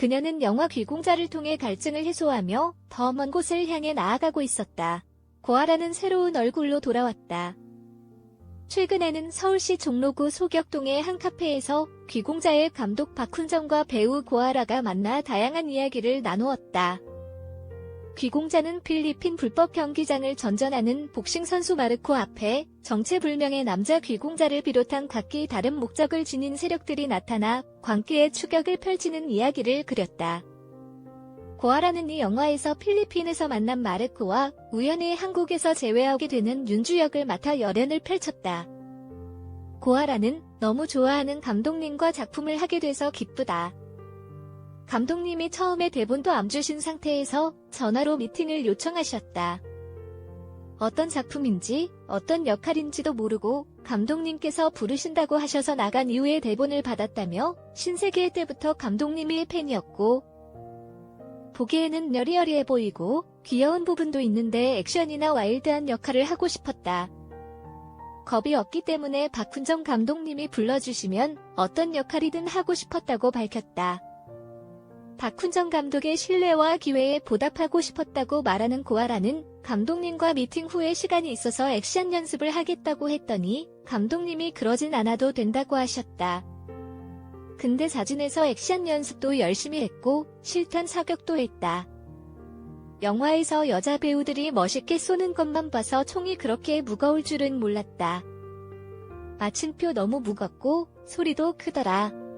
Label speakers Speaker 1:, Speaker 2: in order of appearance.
Speaker 1: 그녀는 영화 귀공자를 통해 갈증을 해소하며 더 먼 곳을 향해 나아가고 있었다. 고아라는 새로운 얼굴로 돌아왔다. 최근에는 서울시 종로구 소격동의 한 카페에서 귀공자의 감독 박훈정과 배우 고아라가 만나 다양한 이야기를 나누었다. 귀공자는 필리핀 불법 경기장을 전전하는 복싱 선수 마르코 앞에 정체불명의 남자 귀공자를 비롯한 각기 다른 목적을 지닌 세력들이 나타나 광기의 추격을 펼치는 이야기를 그렸다. 고아라는 이 영화에서 필리핀에서 만난 마르코와 우연히 한국에서 재회하게 되는 윤주 역을 맡아 열연을 펼쳤다. 고아라는 너무 좋아하는 감독님과 작품을 하게 돼서 기쁘다. 감독님이 처음에 대본도 안 주신 상태에서 전화로 미팅을 요청하셨다. 어떤 작품인지 어떤 역할인지도 모르고 감독님께서 부르신다고 하셔서 나간 이후에 대본을 받았다며 신세계 때부터 감독님이 팬이었고 보기에는 여리여리해 보이고 귀여운 부분도 있는데 액션이나 와일드한 역할을 하고 싶었다. 겁이 없기 때문에 박훈정 감독님이 불러주시면 어떤 역할이든 하고 싶었다고 밝혔다. 박훈정 감독의 신뢰와 기회에 보답하고 싶었다고 말하는 고아라는 감독님과 미팅 후에 시간이 있어서 액션 연습을 하겠다고 했더니 감독님이 그러진 않아도 된다고 하셨다. 근데 사진에서 액션 연습도 열심히 했고 실탄 사격도 했다. 영화에서 여자 배우들이 멋있게 쏘는 것만 봐서 총이 그렇게 무거울 줄은 몰랐다. 마침표 너무 무겁고 소리도 크더라.